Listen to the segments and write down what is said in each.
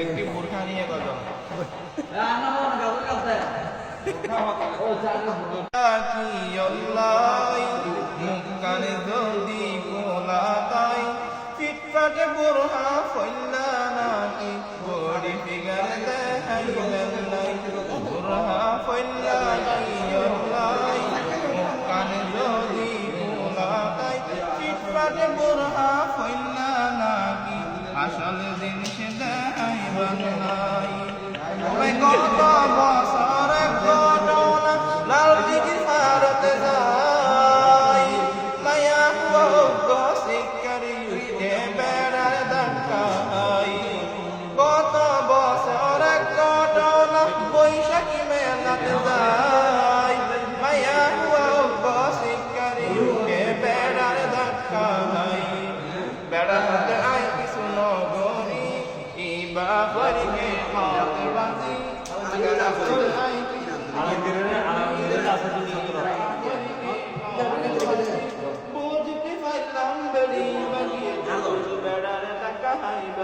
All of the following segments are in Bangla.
একটি বোরখা নিয়ে কত মুখানে যদি কোলা তাই ফিটফাটে বোরহা ফইলা কত বছর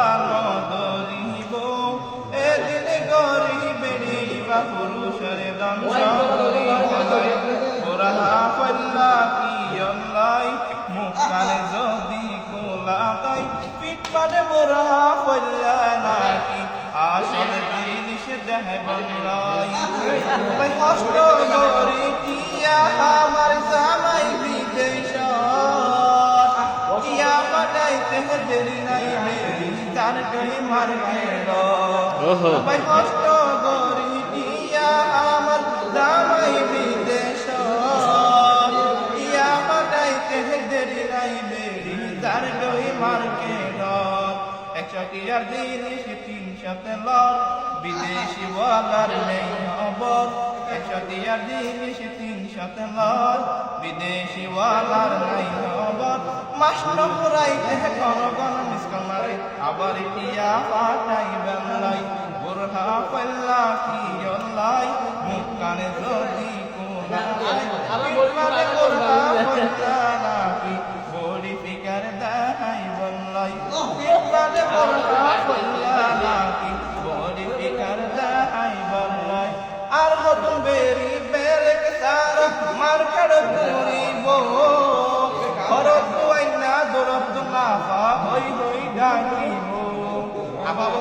দামের হতানো এদিন গরিবের পুরুষের ওরা পাল্লা কি অল্লাই মুখানে নাকি, আসল জিনিস দেহে বললাই তাই কষ্ট করি টিয়া বিদেশ কিয়া পাঠাইতে দেরি নাই তার কই মার গেল ভাই কষ্ট করি দিয়া আমার বিদেশ। দেরি নাই মেরি তার কই মার গেল একশো টিয়ার জিনিস তিন সাথে লর বিদেশি বলার নেই খবর। একশো টিয়ার জিনিস তিন সাথে লর বিদেশি ওয়ালার নাই খবর। মাস্ট পুরাইতে মারে আবার টিয়া পাঠাই বেলাই বোরহা পাল্লা কি অল্লাই মুখ কানে যদি বডি ফিকার দেখাই বললাই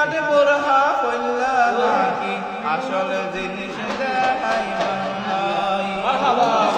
কাটে বোরহা কইলা নাকি আসল জিনিস দেখাই নাই। মারহাবা।